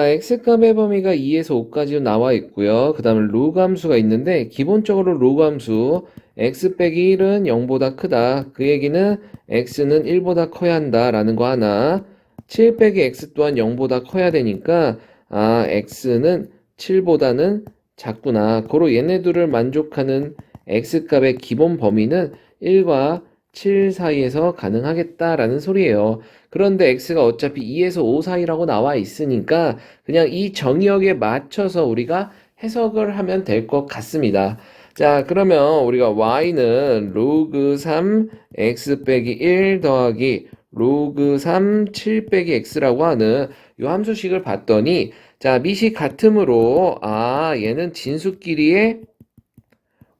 자, x값의 범위가 2에서 5까지 나와 있고요. 그 다음에 로그 함수가 있는데 기본적으로 로그 함수 x 빼기 1은 0보다 크다. 그 얘기는 x는 1보다 커야 한다 라는 거 하나. 7 빼기 x 또한 0보다 커야 되니까 아 x는 7보다는 작구나. 고로 얘네들을 만족하는 x값의 기본 범위는 1과 7 사이에서 가능하겠다라는 소리예요. 그런데 x가 어차피 2에서 5 사이라고 나와 있으니까 그냥 이 정의역에 맞춰서 우리가 해석을 하면 될 것 같습니다. 자, 그러면 우리가 y는 로그 3 x 빼기 1 더하기 로그 3 7 빼기 x라고 하는 이 함수식을 봤더니 자, 밑이 같으므로 아, 얘는 진수끼리의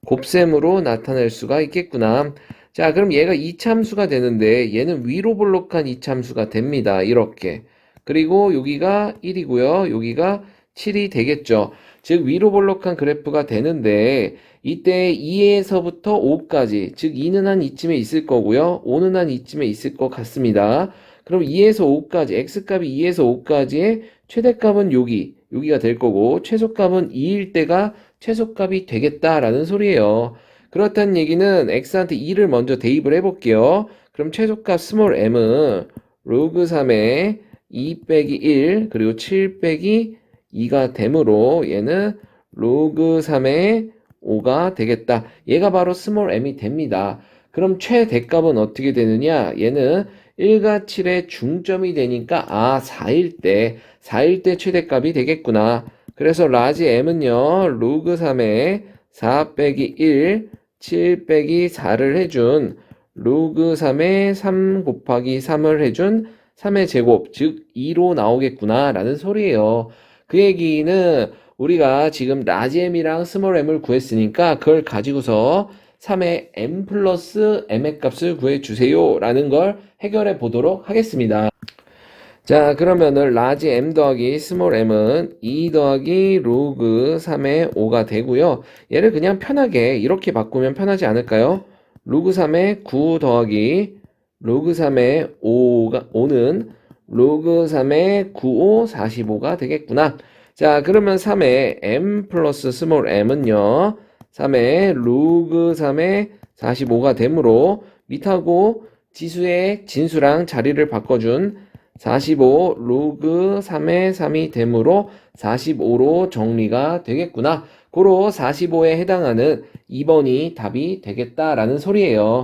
곱셈으로 나타낼 수가 있겠구나. 자, 그럼 얘가 이참수가 되는데 얘는 위로 볼록한 이참수가 됩니다. 이렇게. 그리고 여기가 1이고요. 여기가 7이 되겠죠. 즉 위로 볼록한 그래프가 되는데 이때 2에서부터 5까지 즉 2는 한 이쯤에 있을 거고요. 5는 한 이쯤에 있을 것 같습니다. 그럼 2에서 5까지 x값이 2에서 5까지의 최대값은 여기 여기가 될 거고 최소값은 2일 때가 최소값이 되겠다라는 소리예요. 그렇다는 얘기는 x한테 2를 먼저 대입을 해볼게요. 그럼 최소값 스몰 m은 로그 3의 2 빼기 1 그리고 7 빼기 2가 되므로 얘는 로그 3의 5가 되겠다. 얘가 바로 스몰 m이 됩니다. 그럼 최대값은 어떻게 되느냐? 얘는 1과 7의 중점이 되니까 아 4일 때 4일 때 최대값이 되겠구나. 그래서 라지 m은요 로그 3의 4 빼기 1 7 빼기 4를 해준 로그 3의 3 곱하기 3을 해준 3의 제곱 즉 2로 나오겠구나 라는 소리예요. 그 얘기는 우리가 지금 라지 m이랑 스몰 m을 구했으니까 그걸 가지고서 3의 m 플러스 m의 값을 구해주세요 라는 걸 해결해 보도록 하겠습니다. 자 그러면은 라지 m 더하기 스몰 m은 2 더하기 로그 3의 5가 되고요. 얘를 그냥 편하게 이렇게 바꾸면 편하지 않을까요? 로그 3의 9 더하기 로그 3의 5가 5는 로그 3의 9, 5, 45가 되겠구나. 자, 그러면 3의 m 플러스 스몰 m은요. 3의 로그 3의 45가 되므로 밑하고 지수의 진수랑 자리를 바꿔준 45 로그 3의 3이 되므로 45로 정리가 되겠구나. 고로 45에 해당하는 2번이 답이 되겠다라는 소리예요.